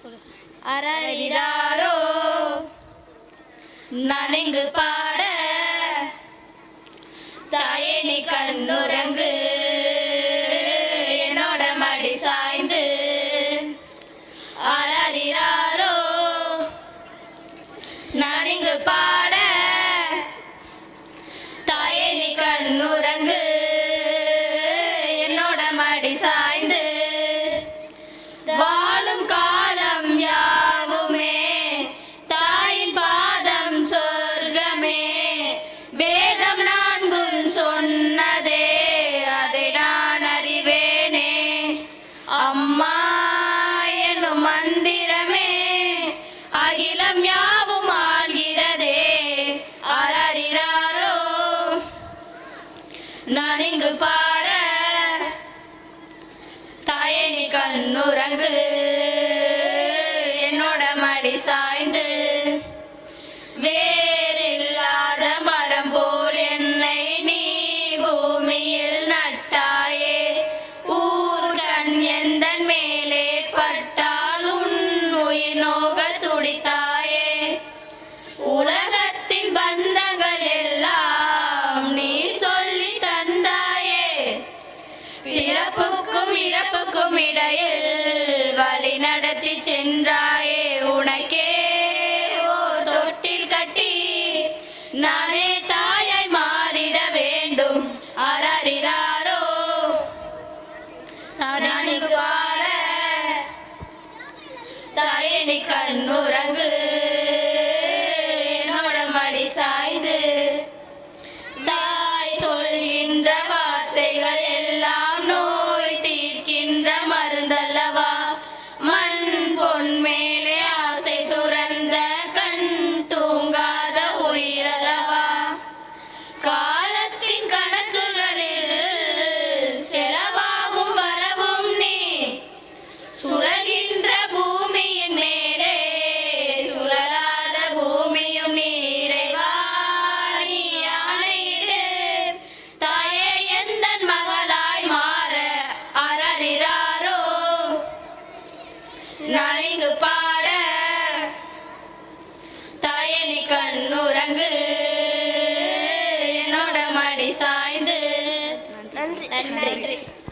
சொல்லு. அரறிதாரோ நனைங்கு பாட தாயே நீ கண்ணுறங்கு என்னோட மடி சாய்ந்து. அரறிதாரோ நனைங்கு பாட சொன்னதே அதை நான் அறிவேனே. அம்மா எனும் மந்திரமே அகிலம் யாவும் ஆள்கிறதே. அலறிறாரோ நான் இங்கு பாட தாயே கண்ணுறங்கு. என்னோட மடி சாய்ந்து சிறப்புக்கும் இறப்புக்கும் இடையில் வழி நடத்தி சென்றாயே உனக்கே. ஓ தொட்டில் கட்டி நானே தாயை மாறிட வேண்டும். அரறிறாரோ நானிக்கு வார தாயே கண்ணுறங்கு.